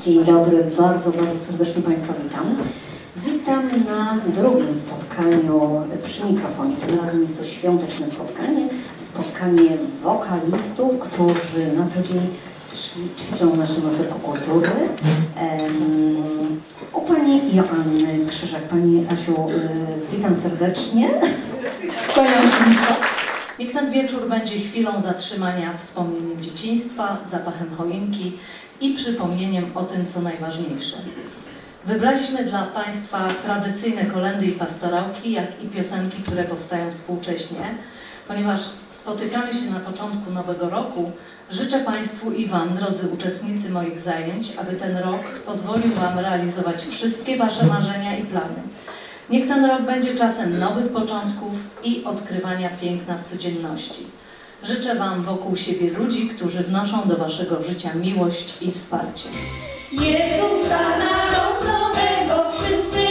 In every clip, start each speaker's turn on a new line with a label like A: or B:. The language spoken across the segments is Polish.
A: Dzień dobry, bardzo, bardzo serdecznie Państwa witam. Witam na drugim spotkaniu przy mikrofonie. Tym razem jest to świąteczne spotkanie. Spotkanie wokalistów, którzy na co dzień ćwiczą w naszym ośrodku kultury. Um, u Pani Joanny Krzyżak. Pani Asiu, y, witam serdecznie. Kłaniam się.
B: Niech ten wieczór będzie chwilą zatrzymania wspomnieniem dzieciństwa, zapachem choinki, i przypomnieniem o tym, co najważniejsze. Wybraliśmy dla Państwa tradycyjne kolendy i pastorałki, jak i piosenki, które powstają współcześnie. Ponieważ spotykamy się na początku nowego roku, życzę Państwu i Wam, drodzy uczestnicy moich zajęć, aby ten rok pozwolił Wam realizować wszystkie Wasze marzenia i plany. Niech ten rok będzie czasem nowych początków i odkrywania piękna w codzienności. Życzę Wam wokół siebie ludzi, którzy wnoszą do Waszego życia miłość i wsparcie.
C: Jezusa Narodzonego wszyscy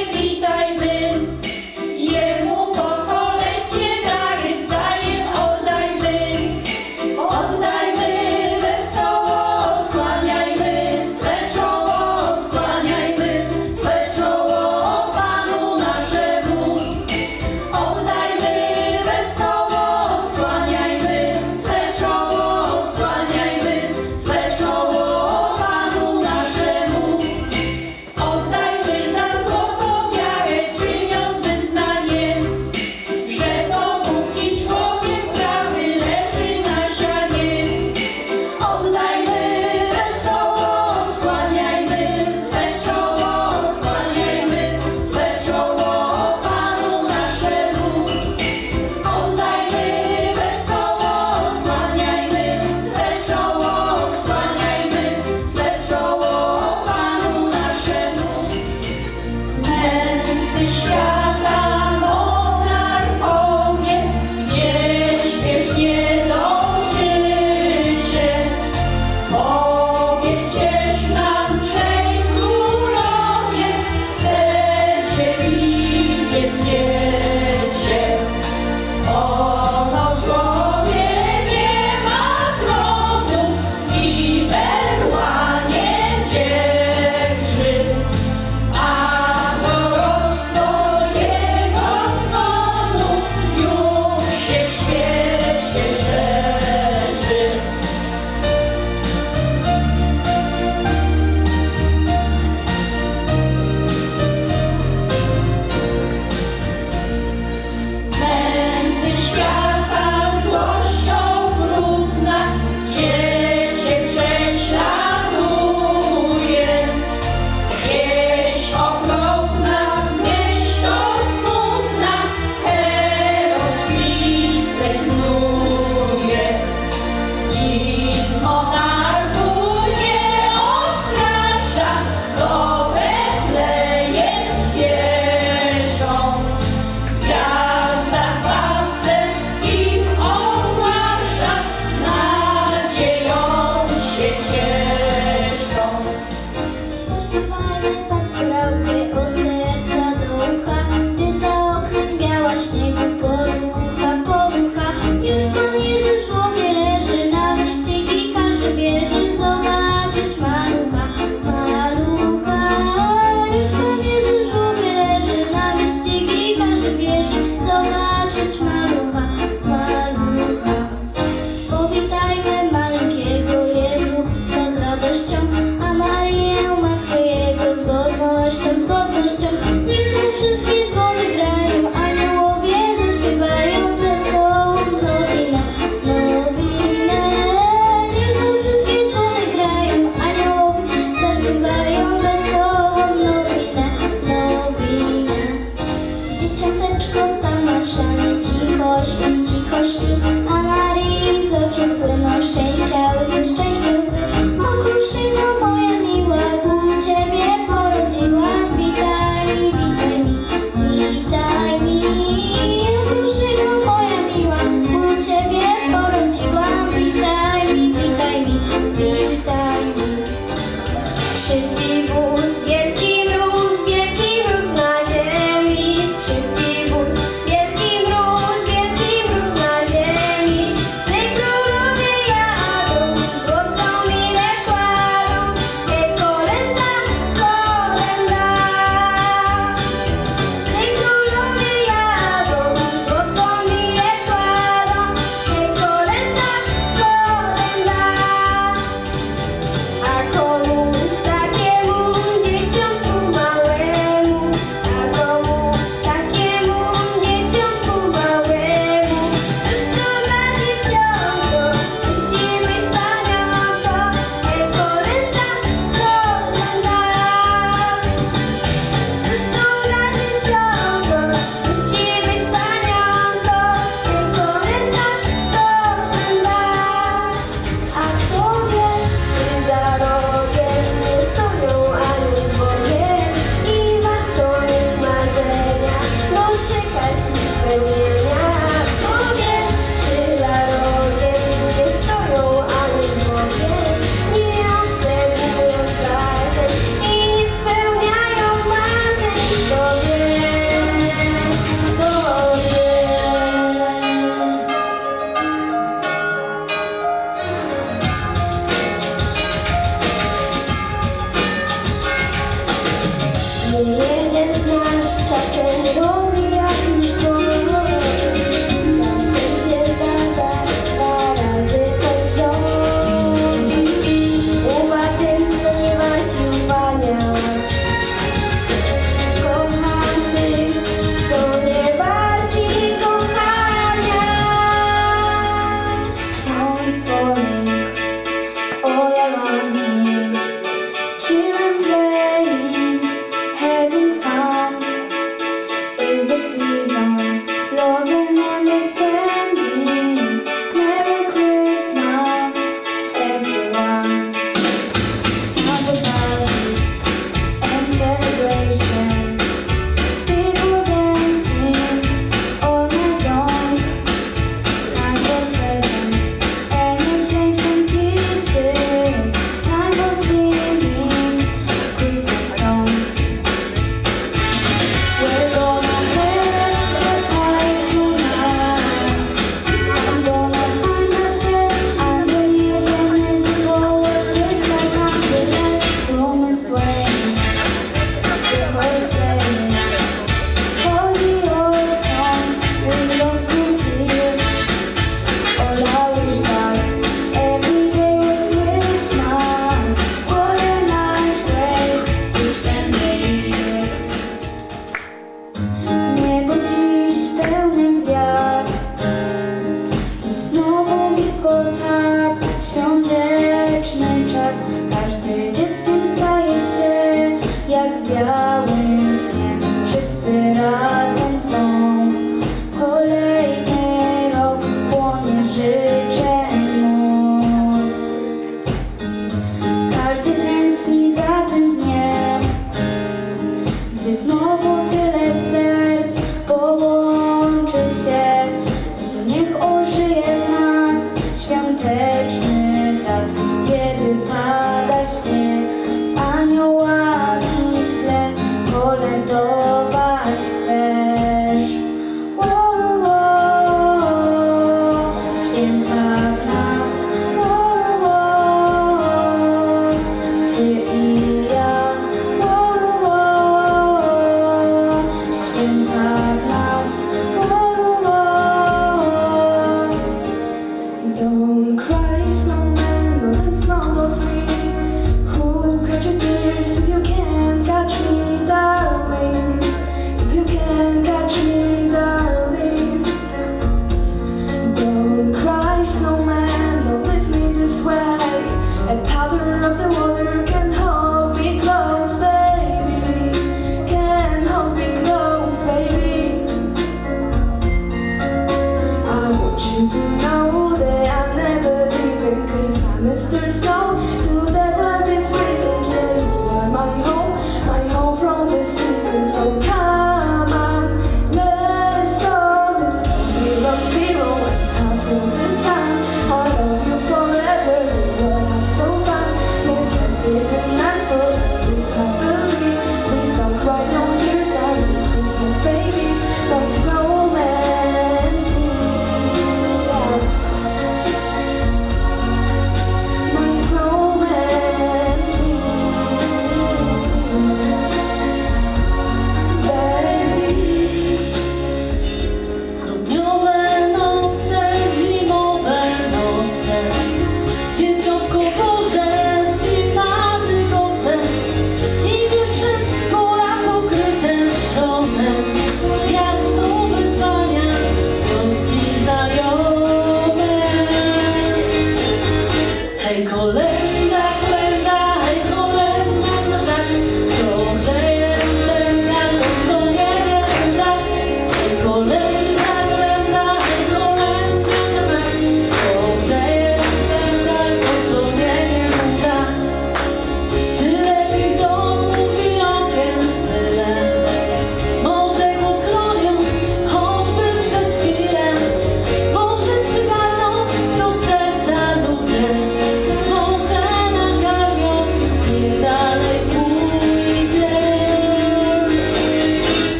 A: you.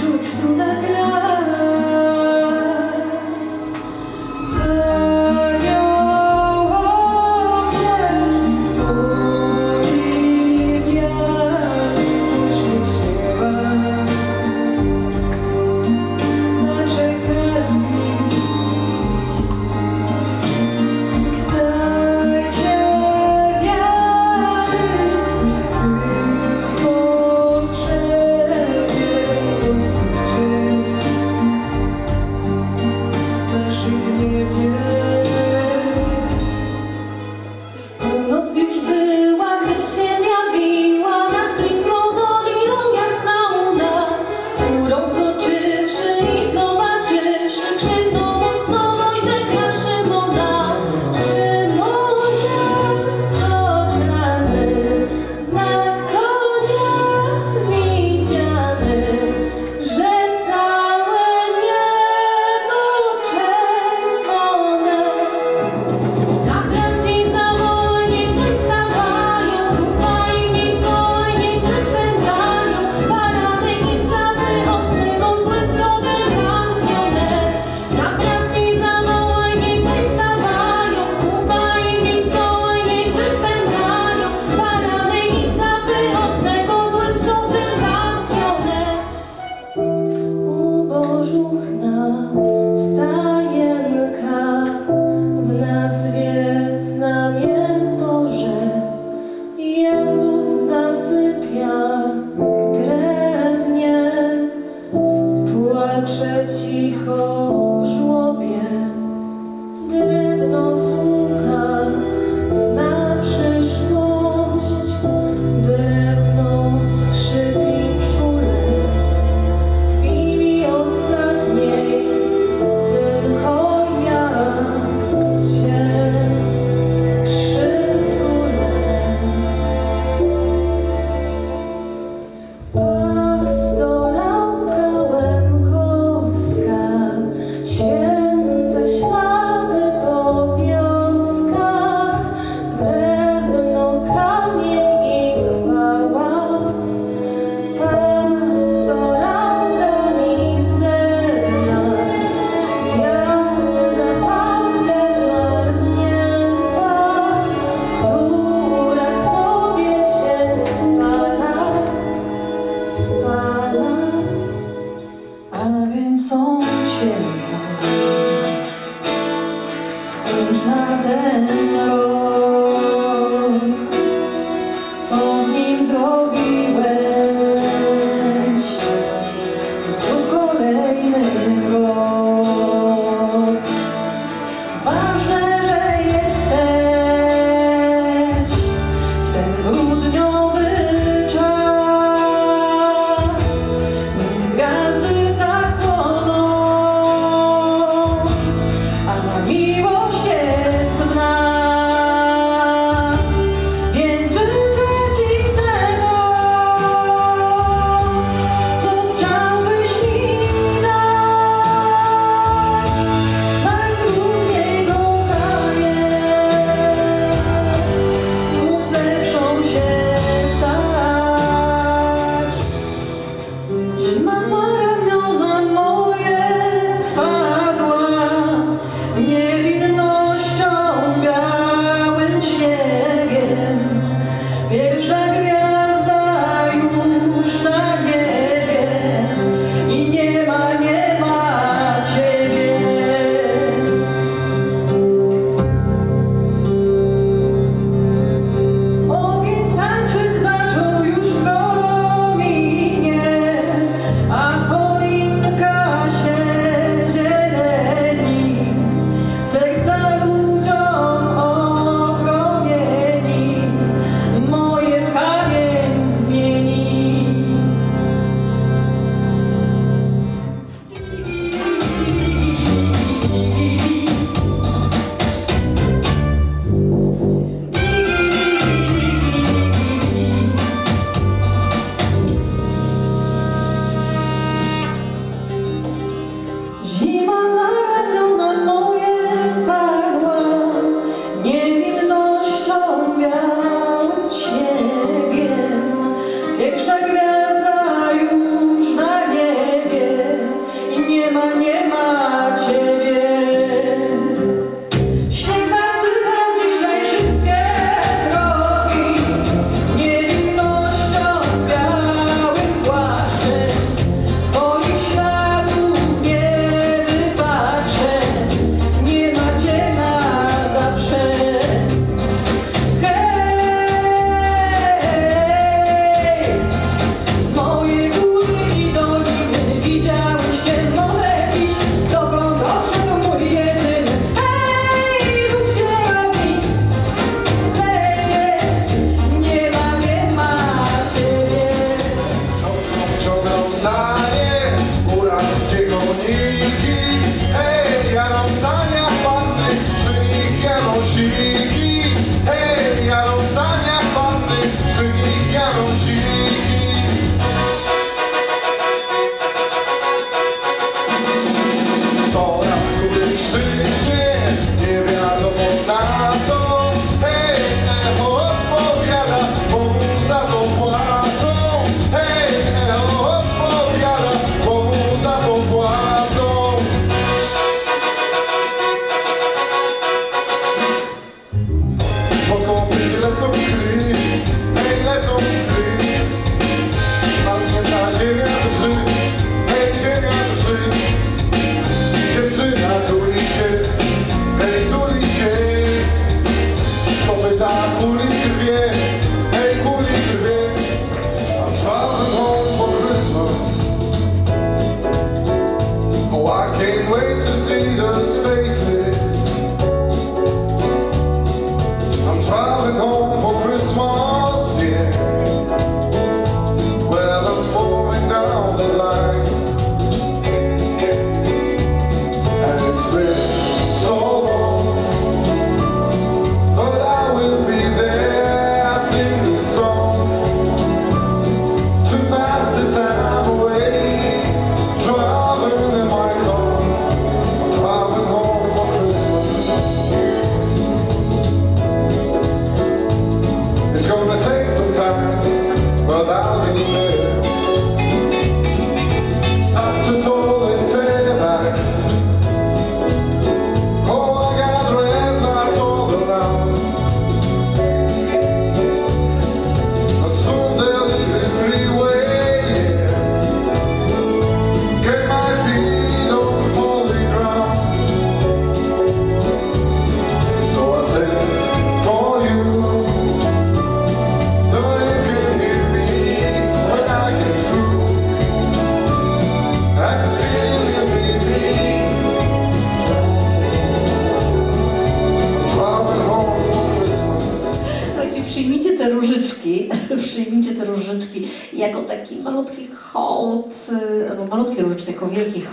A: чуть в струнах.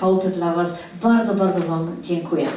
A: Jako wielki hołd dla Was. Bardzo, bardzo Wam dziękujemy.